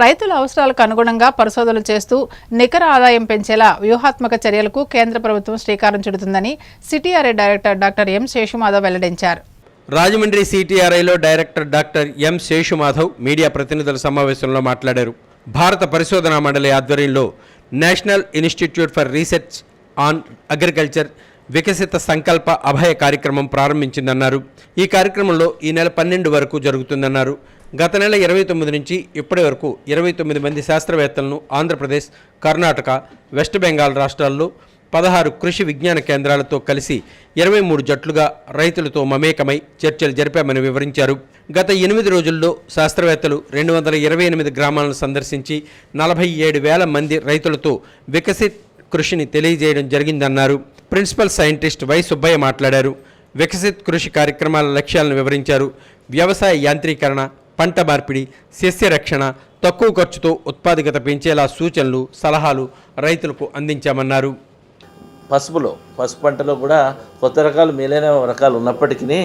రైతుల అవసరాలకు అనుగుణంగా పరిశోధనలు చేస్తూ నికర ఆదాయం పెంచేలా వ్యూహాత్మక చర్యలకు కేంద్ర ప్రభుత్వం శ్రీకారం చుడుతుందని CTRI director doctor M Seshumadhav వెల్లడించారు. Rajahmundry సిటీఆర్ఐలో director doctor M Seshumadhav media ప్రతినిధుల సమావేశంలో మాట్లాడారు. భారత పరిశోధనా మండలి ఆధ్వర్యంలో national institute for research on agriculture వికసిత సంకల్ప అభయ కార్యక్రమం ప్రారంభించిందన్నారు. ఈ కార్యక్రమంలో ఈ నెల పన్నెండు వరకు జరుగుతుందన్నారు. గత నెల ఇరవై తొమ్మిది నుంచి ఇప్పటి వరకు ఇరవై తొమ్మిది మంది శాస్త్రవేత్తలను ఆంధ్రప్రదేశ్ కర్ణాటక వెస్ట్ బెంగాల్ రాష్ట్రాల్లో పదహారు కృషి విజ్ఞాన కేంద్రాలతో కలిసి ఇరవై మూడు జట్లుగా రైతులతో మమేకమై చర్చలు జరిపామని వివరించారు. గత ఎనిమిది రోజుల్లో శాస్త్రవేత్తలు రెండు వందల ఇరవై ఎనిమిది గ్రామాలను సందర్శించి నలభై ఏడు వేల మంది రైతులతో వికసిత్ కృషిని తెలియజేయడం జరిగిందన్నారు. ప్రిన్సిపల్ సైంటిస్ట్ వై సుబ్బయ్య మాట్లాడారు. వికసిత్ కృషి కార్యక్రమాల లక్ష్యాలను వివరించారు. వ్యవసాయ యాంత్రీకరణ పంట మార్పిడి సస్య రక్షణ తక్కువ ఖర్చుతో ఉత్పాదకత పెంచేలా సూచనలు సలహాలు రైతులకు అందించామన్నారు. పసుపులో పసుపు పంటలో కూడా కొత్త రకాలు మేలైన రకాలు ఉన్నప్పటికీ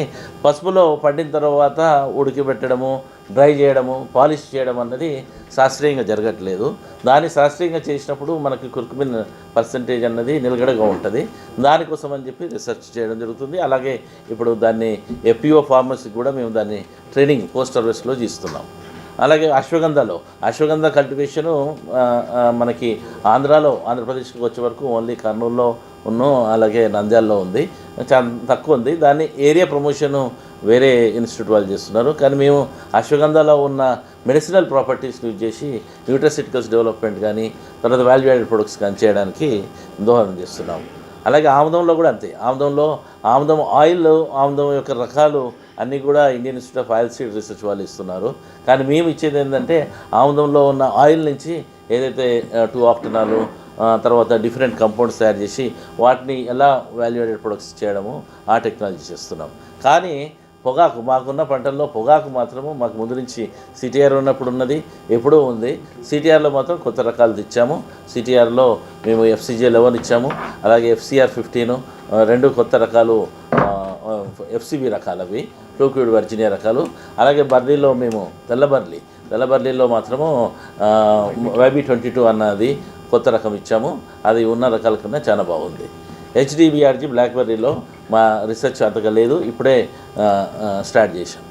పసుపులో పండిన తర్వాత ఉడికిపెట్టడము డ్రై చేయడము పాలిష్ చేయడం అన్నది శాస్త్రీయంగా జరగట్లేదు. దాన్ని శాస్త్రీయంగా చేసినప్పుడు మనకి కుర్కుమిన్ పర్సంటేజ్ అన్నది నిలకడగా ఉంటుంది. దానికోసం అని చెప్పి రీసెర్చ్ చేయడం జరుగుతుంది. అలాగే ఇప్పుడు దాన్ని ఎపిఓ ఫార్మసీ కూడా మేము దాన్ని ట్రైనింగ్ పోస్ట్ సర్వీస్లో చేస్తున్నాం. అలాగే అశ్వగంధలో. అశ్వగంధ కల్టివేషను మనకి ఆంధ్రాలో ఆంధ్రప్రదేశ్కి వచ్చే వరకు ఓన్లీ కర్నూలులో ఉన్న అలాగే నంద్యాలలో ఉంది. చాలా తక్కువ ఉంది. దాన్ని ఏరియా ప్రమోషను వేరే ఇన్స్టిట్యూట్ వాళ్ళు చేస్తున్నారు. కానీ మేము అశ్వగంధలో ఉన్న మెడిసినల్ ప్రాపర్టీస్ యూజ్ చేసి న్యూట్రసిటికల్స్ డెవలప్మెంట్ కానీ తర్వాత వాల్యూ యాడెడ్ ప్రొడక్ట్స్ కానీ చేయడానికి దోహదం చేస్తున్నాము అలాగే ఆముదంలో కూడా అంతే. ఆముదంలో ఆముదం ఆయిల్ ఆముదం యొక్క రకాలు అన్నీ కూడా Indian institute of oil seed research వాళ్ళు ఇస్తున్నారు. కానీ మేము ఇచ్చేది ఏంటంటే ఆముదంలో ఉన్న ఆయిల్ నుంచి ఏదైతే టూ ఆఫ్టనాలు తర్వాత డిఫరెంట్ కంపౌండ్స్ తయారు చేసి వాటిని ఎలా వాల్యుయేటెడ్ ప్రొడక్ట్స్ చేయడము ఆ టెక్నాలజీ చేస్తున్నాం. కానీ పొగాకు మాకున్న పంటల్లో పొగాకు మాత్రము మాకు ముందు నుంచి సిటీఆర్ ఉన్నప్పుడు ఉన్నది ఎప్పుడూ ఉంది. సిటీఆర్లో మాత్రం కొత్త రకాలు తెచ్చాము. సిటీఆర్లో మేము ఎఫ్సిజే లెవెన్ ఇచ్చాము. అలాగే ఎఫ్సిఆర్ ఫిఫ్టీను రెండు కొత్త రకాలు ఎఫ్సిబి రకాలు అవి టోక్యూడ్ వర్జినియా రకాలు. అలాగే బర్లీలో మేము తెల్ల బర్లీ తెల్ల బర్లీలో మాత్రము వైబీ ట్వంటీ టూ అన్నది కొత్త రకం ఇచ్చాము. అది ఉన్న రకాల కన్నా చాలా బాగుంది. హెచ్డిబిఆర్జీ బ్లాక్బెర్రీలో మా రీసెర్చ్ అంతగా లేదు. ఇప్పుడే స్టార్ట్ చేశాం.